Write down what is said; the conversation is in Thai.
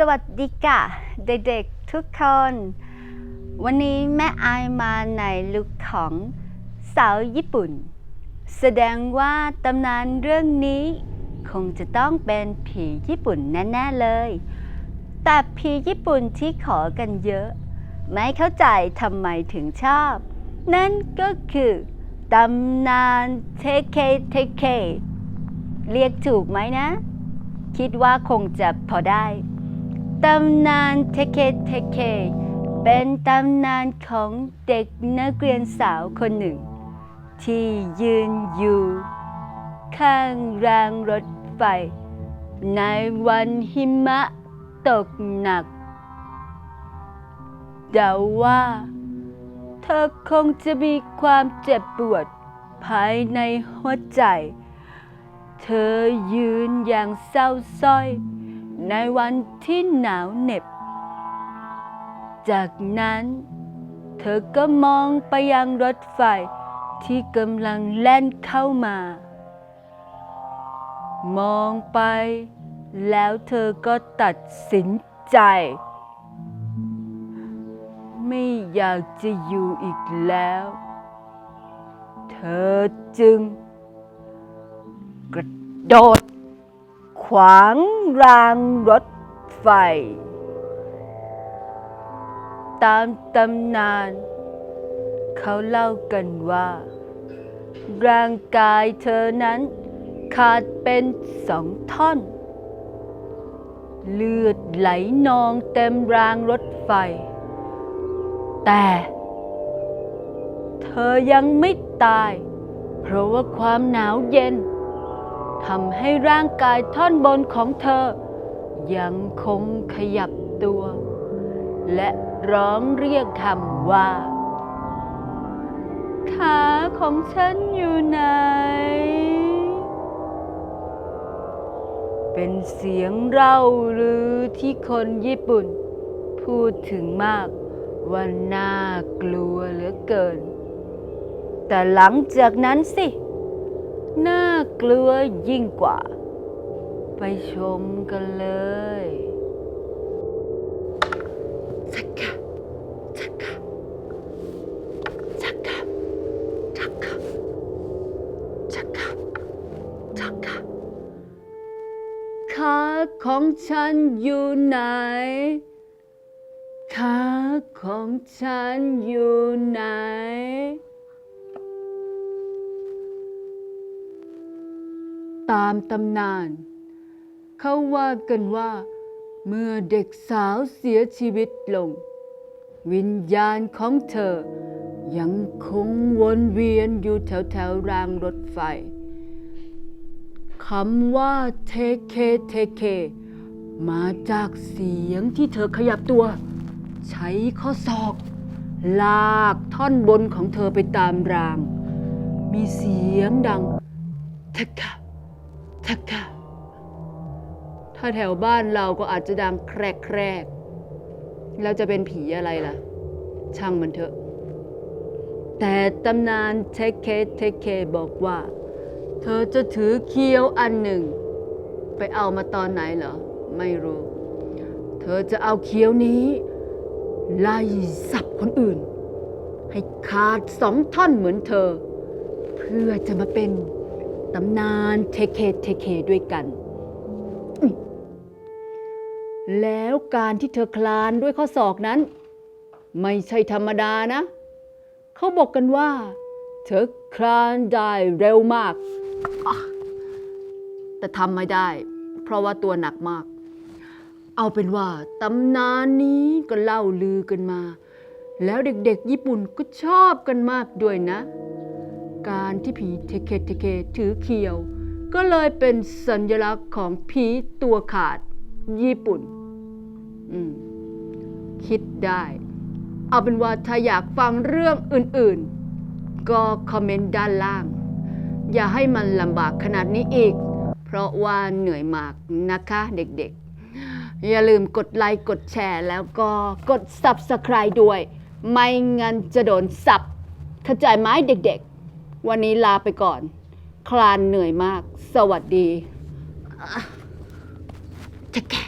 สวัสดีค่ะเด็กๆทุกคน วันนี้แม่อายมาในลุคของสาวญี่ปุ่น แสดงว่าตำนานเรื่องนี้ คงจะต้องเป็นผีญี่ปุ่นแน่ๆเลย แต่ผีญี่ปุ่นที่ขอกันเยอะ ไม่เข้าใจทำไมถึงชอบ นั่นก็คือตำนานเทเคเทเคเรียกถูกไหมนะ คิดว่าคงจะพอได้ ตำนานเทเคเทเค เป็นตำนานของเด็กนักเรียนสาวคนหนึ่ง ที่ยืนอยู่ ข้างรางรถไฟ ในวันหิมะตกหนักเดาว่า เธอคงจะมีความเจ็บปวด ภายในหัวใจ เธอยืนอย่างเศร้าส้อย ในวันที่หนาวเหน็บ จากนั้น เธอก็มองไปยังรถไฟที่กำลังแล่นเข้ามา มองไป แล้วเธอก็ตัดสินใจ ไม่อยากจะอยู่อีกแล้ว เธอจึง กระโดด ขวางรางรถไฟ ตามตำนาน เขาเล่ากันว่า ร่างกายเธอนั้นขาดเป็นสองท่อน เลือดไหลนองเต็มรางรถไฟ แต่ เธอยังไม่ตาย เพราะว่าความหนาวเย็น ทำให้ร่างกายท่อนบนของเธอ ยังคงขยับตัว และร้องเรียกคำว่า ขาของฉันอยู่ไหน เป็นเสียงเล่าลือที่คนญี่ปุ่น พูดถึงมากว่าน่ากลัวเหลือเกิน แต่หลังจากนั้นสิ น่ากลัวยิ่งกว่า ไปชมกันเลยสักกะสักกะสักกะสักกะสักกะสักกะขาของฉันอยู่ไหนขาของฉันอยู่ไหน ตามตำนาน เขาว่ากันว่า เมื่อเด็กสาวเสียชีวิตลง วิญญาณของเธอ ยังคงวนเวียนอยู่แถวแถวรางรถไฟคำว่าเทเคเทเค มาจากเสียงที่เธอขยับตัว ใช้ข้อศอก ลากท่อนบนของเธอไปตามราง มีเสียงดังทักกะ ทักกะถ้าแถวบ้านเราก็อาจจะดังแครกแครกแล้วจะเป็นผีอะไรล่ะ ช่างมันเถอะ แต่ตำนานเทเคเทเคบอกว่า เธอจะถือเคียวอันหนึ่ง ไปเอามาตอนไหนเหรอ ไม่รู้ เธอจะเอาเคี้ยวนี้ ไล่สับคนอื่น ให้ขาดสองท่อนเหมือนเธอ เพื่อจะมาเป็น ตำนานเทเคเทเคด้วยกัน แล้วการที่เธอคลานด้วยข้อศอกนั้น ไม่ใช่ธรรมดานะ เขาบอกกันว่า เธอคลานได้เร็วมาก แต่ทำไม่ได้ เพราะว่าตัวหนักมาก เอาเป็นว่าตำนานนี้ก็เล่าลือกันมา แล้วเด็กๆ ญี่ปุ่นก็ชอบกันมากด้วยนะ การที่ผีเทเคเทเคถือเขียว ก็เลยเป็นสัญลักษณ์ของผีตัวขาด ญี่ปุ่น อืม คิดได้ เอาเป็นว่าถ้าอยากฟังเรื่องอื่นๆ ก็คอมเมนต์ด้านล่าง อย่าให้มันลำบากขนาดนี้อีก เพราะว่าเหนื่อยมากนะคะเด็กๆ อย่าลืมกดไลค์กดแชร์แล้วก็กด Subscribe ด้วย ไม่งั้นจะโดนสับเข้าใจไหมเด็กๆ วันนี้ลาไปก่อน คลานเหนื่อยมาก สวัสดีจะแก่